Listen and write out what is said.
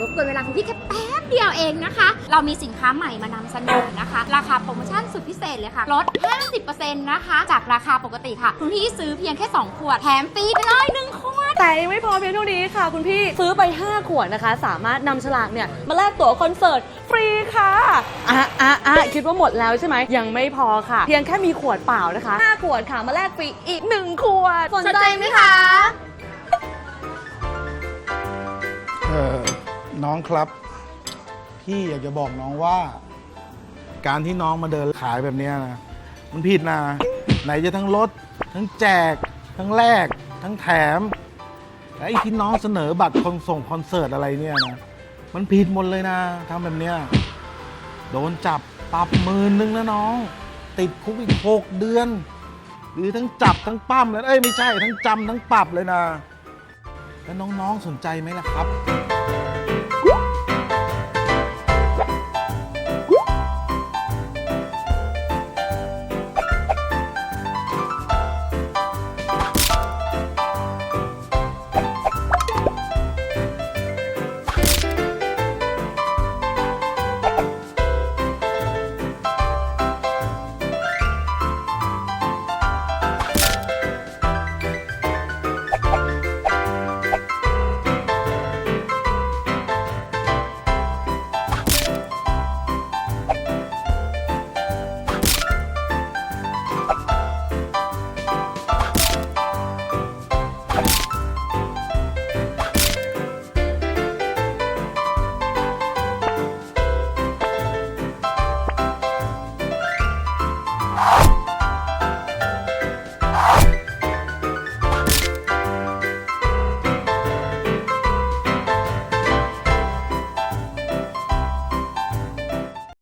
รบกวนเวลาคุณพี่แค่แป๊บเดียวเองนะคะ เรามีสินค้าใหม่มานำเสนอนะคะ ราคาโปรโมชั่นสุดพิเศษเลยค่ะ ลด 50%นะคะ จากราคาปกติค่ะ คุณพี่ซื้อเพียงแค่ 2 ขวด แถมฟรีไปเลย1ขวด แต่ยังไม่พอเพียงเท่านี้ค่ะ คุณพี่ซื้อไป 5 ขวดนะคะ สามารถนำฉลากเนี่ย มาแลกตั๋วคอนเสิร์ตฟรีค่ะอะอะอะคิดว่าหมดแล้วใช่ไหมยังไม่พอค่ะ เพียงแค่มีขวดเปล่านะคะ 5 ขวดค่ะมาแลกฟรีอีก 1 ขวดสนใจไหมคะ องครับ พี่อยากจะบอกน้องว่า การที่น้องมาเดินขายแบบเนี้ยนะมันผิดนะ ไหนจะทั้งลด ทั้งแจก ทั้งแลกทั้งแถมและไอ้ที่น้องเสนอบัตรคอนส่งคอนเสิร์ตอะไรเนี่ยนะมันผิดหมดเลยนะทำแบบเนี้ยโดนจับปรับหมื่นนึงนะน้อง ติดคุกอีกหกเดือน หรือทั้งจับทั้งปั้มเลยเอ้ยไม่ใช่ทั้งจำทั้งปรับเลยนะ แล้วน้องๆสนใจไหมล่ะครับ